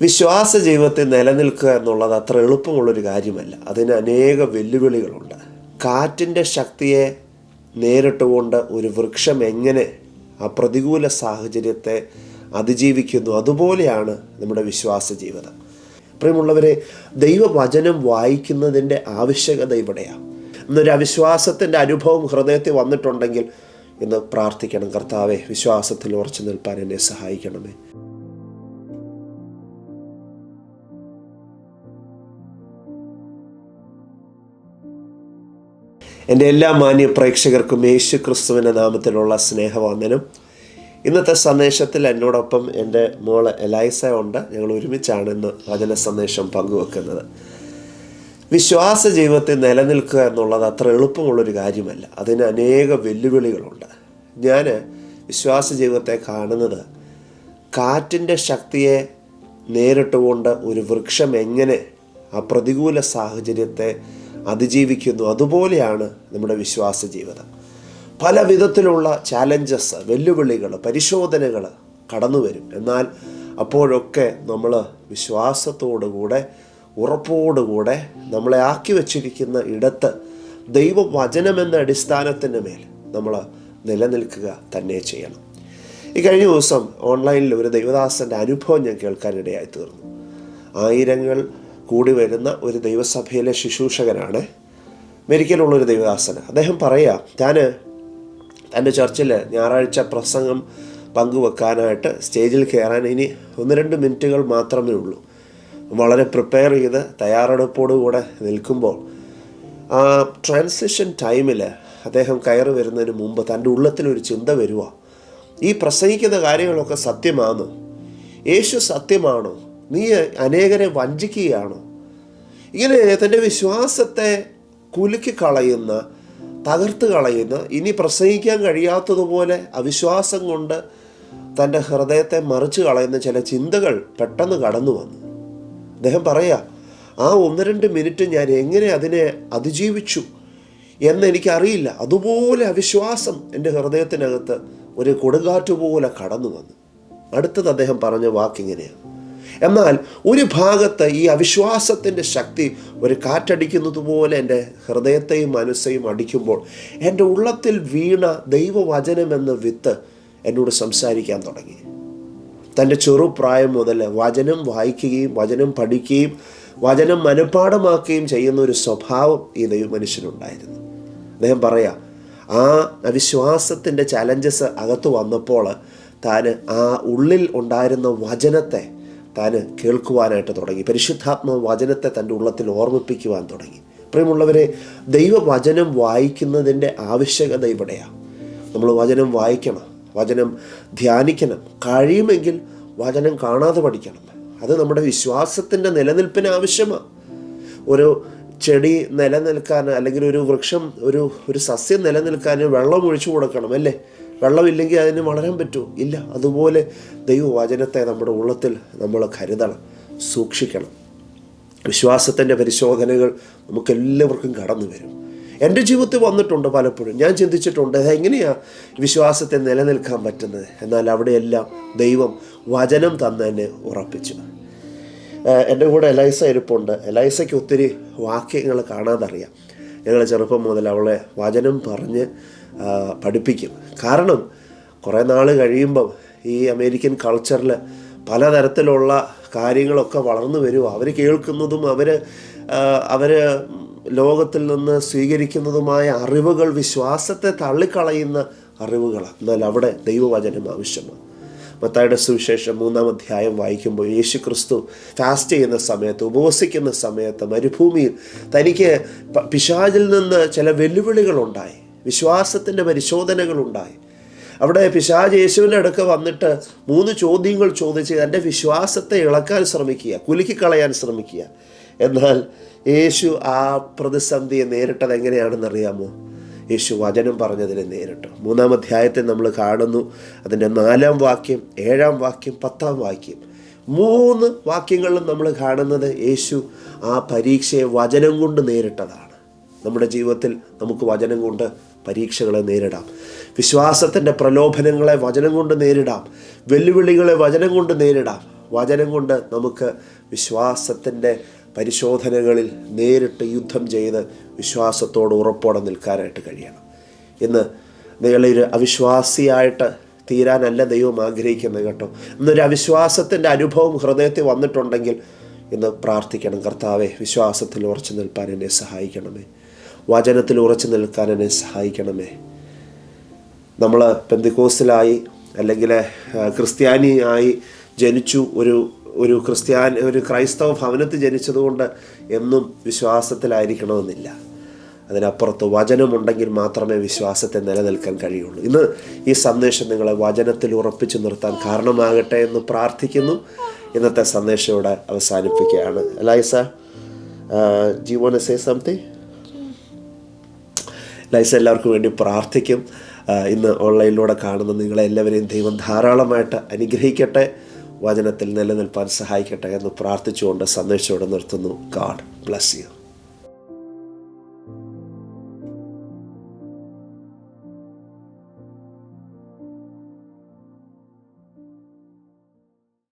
വിശ്വാസ ജീവിതത്തിൽ നിലനിൽക്കുക എന്നുള്ളത് അത്ര എളുപ്പമുള്ളൊരു കാര്യമല്ല. അതിന് അനേക വെല്ലുവിളികളുണ്ട്. കാറ്റിന്റെ ശക്തിയെ നേരിട്ടുകൊണ്ട് ഒരു വൃക്ഷം എങ്ങനെ ആ പ്രതികൂല സാഹചര്യത്തെ അതിജീവിക്കുന്നു അതുപോലെയാണ് നമ്മുടെ വിശ്വാസ ജീവിതം. പ്രിയമുള്ളവരെ ദൈവവചനം വായിക്കുന്നതിന്റെ ആവശ്യകത ഇവിടെയാണ്. ഇന്നൊരു അവിശ്വാസത്തിന്റെ അനുഭവം ഹൃദയത്തിൽ വന്നിട്ടുണ്ടെങ്കിൽ ഇന്ന് പ്രാർത്ഥിക്കണം. കർത്താവെ വിശ്വാസത്തിൽ ഉറച്ചു നിൽപ്പാൻ എന്നെ സഹായിക്കണമേ. എന്റെ എല്ലാ മാന്യ പ്രേക്ഷകർക്കും യേശു ക്രിസ്തുവിന്റെ നാമത്തിലുള്ള സ്നേഹവന്ദനം. ഇന്നത്തെ സന്ദേശത്തിൽ എന്നോടൊപ്പം എന്റെ മോൾ എലൈസ ഉണ്ട്. ഞങ്ങൾ ഒരുമിച്ചാണ് ഇന്ന് വചന സന്ദേശം പങ്കുവെക്കുന്നത്. വിശ്വാസ ജീവിതത്തിൽ നിലനിൽക്കുക എന്നുള്ളത് അത്ര എളുപ്പമുള്ളൊരു കാര്യമല്ല. അതിന് അനേക വെല്ലുവിളികളുണ്ട്. ഞാൻ വിശ്വാസ ജീവിതത്തെ കാണുന്നത് കാറ്റിന്റെ ശക്തിയെ നേരിട്ടുകൊണ്ട് ഒരു വൃക്ഷം എങ്ങനെ ആ പ്രതികൂല സാഹചര്യത്തെ അതിജീവിക്കുന്നു. അതുപോലെയാണ് നമ്മുടെ വിശ്വാസ ജീവിതം. പല വിധത്തിലുള്ള ചാലഞ്ചസ് വെല്ലുവിളികൾ പരിശോധനകൾ കടന്നു വരും. എന്നാൽ അപ്പോഴൊക്കെ നമ്മൾ വിശ്വാസത്തോടുകൂടെ ഉറപ്പോടുകൂടെ നമ്മളെ ആക്കി വച്ചിരിക്കുന്ന ഇടത്ത് ദൈവവചനമെന്ന അടിസ്ഥാനത്തിന്റെ മേൽ നമ്മൾ നിലനിൽക്കുക തന്നെ ചെയ്യണം. ഈ കഴിഞ്ഞ ദിവസം ഓൺലൈനിൽ ഒരു ദൈവദാസന്റെ അനുഭവം ഞാൻ കേൾക്കാനിടയായി തീർന്നു. ആയിരങ്ങൾ കൂടി വരുന്ന ഒരു ദൈവസഭയിലെ ശുശ്രൂഷകനാണ് മെരിക്കലുള്ളൊരു ദൈവദാസന്. അദ്ദേഹം പറയുക ഞാൻ തന്റെ ചർച്ചിൽ ഞായറാഴ്ച പ്രസംഗം പങ്കുവെക്കാനായിട്ട് സ്റ്റേജിൽ കയറാൻ ഇനി ഒന്ന് രണ്ട് മിനിറ്റുകൾ മാത്രമേ ഉള്ളൂ. വളരെ പ്രിപ്പയർ ചെയ്ത് തയ്യാറെടുപ്പോടുകൂടെ നിൽക്കുമ്പോൾ ആ ട്രാൻസിഷൻ ടൈമിൽ അദ്ദേഹം കയറി വരുന്നതിന് മുമ്പ് തന്റെ ഉള്ളത്തിലൊരു ചിന്ത വരുവാ. ഈ പ്രസംഗിക്കുന്ന കാര്യങ്ങളൊക്കെ സത്യമാണോ യേശു സത്യമാണോ? നീ അനേകരെ വഞ്ചിക്കുകയാണോ. ഇങ്ങനെ തന്റെ വിശ്വാസത്തെ കുലുക്കി കളയുന്ന തകർത്ത് കളയുന്ന ഇനി പ്രസംഗിക്കാൻ കഴിയാത്തതുപോലെ അവിശ്വാസം കൊണ്ട് തന്റെ ഹൃദയത്തെ മറിച്ച് കളയുന്ന ചില ചിന്തകൾ പെട്ടെന്ന് കടന്നു വന്നു. അദ്ദേഹം പറയാ ആ ഒന്ന് രണ്ട് മിനിറ്റ് ഞാൻ എങ്ങനെ അതിനെ അതിജീവിച്ചു എന്ന് എനിക്കറിയില്ല. അതുപോലെ അവിശ്വാസം എന്റെ ഹൃദയത്തിനകത്ത് ഒരു കൊടുങ്കാറ്റ് പോലെ കടന്നു വന്നു. അടുത്തത് അദ്ദേഹം പറഞ്ഞ വാക്കിങ്ങനെയാണ് എന്നാൽ ഒരു ഭാഗത്ത് ഈ അവിശ്വാസത്തിന്റെ ശക്തി ഒരു കാറ്റടിക്കുന്നത് പോലെ എന്റെ ഹൃദയത്തെയും മനസ്സെയും അടിക്കുമ്പോൾ എന്റെ ഉള്ളത്തിൽ വീണ ദൈവവചനമെന്ന വിത്ത് എന്നോട് സംസാരിക്കാൻ തുടങ്ങി. തന്റെ ചെറുപ്രായം മുതൽ വചനം വായിക്കുകയും വചനം പഠിക്കുകയും വചനം മനഃപ്പാടമാക്കുകയും ചെയ്യുന്ന ഒരു സ്വഭാവം ഈ ദൈവ മനുഷ്യനുണ്ടായിരുന്നു അദ്ദേഹം പറയാ ആ അവിശ്വാസത്തിന്റെ ചലഞ്ചസ് അകത്ത് വന്നപ്പോൾ താൻ ആ ഉള്ളിൽ ഉണ്ടായിരുന്ന വചനത്തെ താൻ കേൾക്കുവാനായിട്ട് തുടങ്ങി. പരിശുദ്ധാത്മ വചനത്തെ തന്റെ ഉള്ളത്തിൽ ഓർമ്മിപ്പിക്കുവാൻ തുടങ്ങി. പ്രിയമുള്ളവരെ ദൈവവചനം വായിക്കുന്നതിന്റെ ആവശ്യകത ഇവിടെയാണ് നമ്മൾ വചനം വായിക്കണം വചനം ധ്യാനിക്കണം കഴിയുമെങ്കിൽ വചനം കാണാതെ പഠിക്കണം. അത് നമ്മുടെ വിശ്വാസത്തിന്റെ നിലനിൽപ്പിന് ആവശ്യമാണ് ഒരു ചെടി നിലനിൽക്കാൻ അല്ലെങ്കിൽ ഒരു വൃക്ഷം ഒരു ഒരു സസ്യം നിലനിൽക്കാൻ വെള്ളം ഒഴിച്ചു കൊടുക്കണം അല്ലേ? വെള്ളമില്ലെങ്കിൽ അതിന് വളരാൻ പറ്റുമോ? ഇല്ല. അതുപോലെ ദൈവവചനത്തെ നമ്മുടെ ഉള്ളത്തിൽ നമ്മൾ കരുതണം സൂക്ഷിക്കണം. വിശ്വാസത്തിന്റെ പരിശോധനകൾ നമുക്കെല്ലാവർക്കും കടന്നു വരും. എന്റെ ജീവിതത്തിൽ വന്നിട്ടുണ്ട് പലപ്പോഴും. ഞാൻ ചിന്തിച്ചിട്ടുണ്ട് അതെങ്ങനെയാണ് വിശ്വാസത്തെ നിലനിൽക്കാൻ പറ്റുന്നത്? എന്നാൽ അവിടെയെല്ലാം ദൈവം വചനം തന്നെ ഉറപ്പിച്ചു. എന്റെ കൂടെ എലൈസ ഇരിപ്പുണ്ട്. എലൈസയ്ക്ക് ഒത്തിരി വാക്യങ്ങൾ കാണാതറിയാം. ഞങ്ങൾ ചെറുപ്പം മുതൽ അവളെ വചനം പറഞ്ഞ് പഠിപ്പിക്കും. കാരണം കുറേ നാൾ കഴിയുമ്പം ഈ അമേരിക്കൻ കൾച്ചറിൽ പലതരത്തിലുള്ള കാര്യങ്ങളൊക്കെ വളർന്നു വരുമോ അവർ കേൾക്കുന്നതും അവർ അവർ ലോകത്തിൽ നിന്ന് സ്വീകരിക്കുന്നതുമായ അറിവുകൾ വിശ്വാസത്തെ തള്ളിക്കളയുന്ന അറിവുകളാണ് എന്നാൽ അവിടെ ദൈവവചനം ആവശ്യമാണ്. മത്തായുടെ സുവിശേഷം മൂന്നാം അധ്യായം വായിക്കുമ്പോൾ യേശു ക്രിസ്തു ഫാസ്റ്റ് ചെയ്യുന്ന സമയത്ത് ഉപവസിക്കുന്ന സമയത്ത് മരുഭൂമിയിൽ തനിക്ക് പിശാചിൽ നിന്ന് ചില വെല്ലുവിളികളുണ്ടായി. വിശ്വാസത്തിന്റെ പരിശോധനകളുണ്ടായി. അവിടെ പിശാജ് യേശുവിന്റെ അടുക്ക വന്നിട്ട് മൂന്ന് ചോദ്യങ്ങൾ ചോദിച്ച് എന്റെ വിശ്വാസത്തെ ഇളക്കാൻ ശ്രമിക്കുക കുലുക്കിക്കളയാൻ ശ്രമിക്കുക. എന്നാൽ യേശു ആ പ്രതിസന്ധിയെ നേരിട്ടത് എങ്ങനെയാണെന്നറിയാമോ യേശു വചനം പറഞ്ഞതിനെ നേരിട്ടു. മൂന്നാം അധ്യായത്തെ നമ്മൾ കാണുന്നു അതിന്റെ നാലാം വാക്യം ഏഴാം വാക്യം പത്താം വാക്യം. മൂന്ന് വാക്യങ്ങളിലും നമ്മൾ കാണുന്നത് യേശു ആ പരീക്ഷയെ വചനം കൊണ്ട് നേരിട്ടതാണ്. നമ്മുടെ ജീവിതത്തിൽ നമുക്ക് വചനം കൊണ്ട് പരീക്ഷകളെ നേരിടാം. വിശ്വാസത്തിന്റെ പ്രലോഭനങ്ങളെ വചനം കൊണ്ട് നേരിടാം. വെല്ലുവിളികളെ വചനം കൊണ്ട് നേരിടാം. വചനം കൊണ്ട് നമുക്ക് വിശ്വാസത്തിന്റെ പരിശോധനകളിൽ നേരിട്ട് യുദ്ധം ചെയ്ത് വിശ്വാസത്തോട് ഉറപ്പോടെ നിൽക്കാനായിട്ട് കഴിയണം. ഇന്ന് നിങ്ങളൊരു അവിശ്വാസിയായിട്ട് തീരാനല്ല ദൈവം ആഗ്രഹിക്കുന്നത് കേട്ടോ. ഇന്നൊരു അവിശ്വാസത്തിന്റെ അനുഭവം ഹൃദയത്തിൽ വന്നിട്ടുണ്ടെങ്കിൽ ഇന്ന് പ്രാർത്ഥിക്കണം. കർത്താവെ വിശ്വാസത്തിൽ ഉറച്ചു നിൽപ്പാൻ എന്നെ സഹായിക്കണമേ. വചനത്തിൽ ഉറച്ചു നിൽക്കാൻ എന്നെ സഹായിക്കണമേ. നമ്മൾ പെന്തിക്കോസിലായി അല്ലെങ്കിൽ ക്രിസ്ത്യാനിയായി ജനിച്ചു ഒരു ഒരു ക്രിസ്ത്യാൻ ഒരു ക്രൈസ്തവ ഭവനത്തിൽ ജനിച്ചതുകൊണ്ട് എന്നും വിശ്വാസത്തിലായിരിക്കണമെന്നില്ല. അതിനപ്പുറത്ത് വചനമുണ്ടെങ്കിൽ മാത്രമേ വിശ്വാസത്തെ നിലനിൽക്കാൻ കഴിയുള്ളൂ. ഇന്ന് ഈ സന്ദേശം നിങ്ങളെ വചനത്തിൽ ഉറപ്പിച്ചു നിർത്താൻ കാരണമാകട്ടെ എന്ന് പ്രാർത്ഥിക്കുന്നു. ഇന്നത്തെ സന്ദേശം ഇവിടെ അവസാനിപ്പിക്കുകയാണ്. അലൈസ ജീവോൺ സേ സംതിങ് ലൈസ എല്ലാവർക്കും വേണ്ടി പ്രാർത്ഥിക്കും. ഇന്ന് ഓൺലൈനിലൂടെ കാണുന്ന നിങ്ങളെല്ലാവരെയും ദൈവം ധാരാളമായിട്ട് അനുഗ്രഹിക്കട്ടെ. വചനത്തിൽ നിലനിൽപ്പാൻ സഹായിക്കട്ടെ എന്ന് പ്രാർത്ഥിച്ചുകൊണ്ട് സന്ദേശത്തോടെ നിർത്തുന്നു. God bless you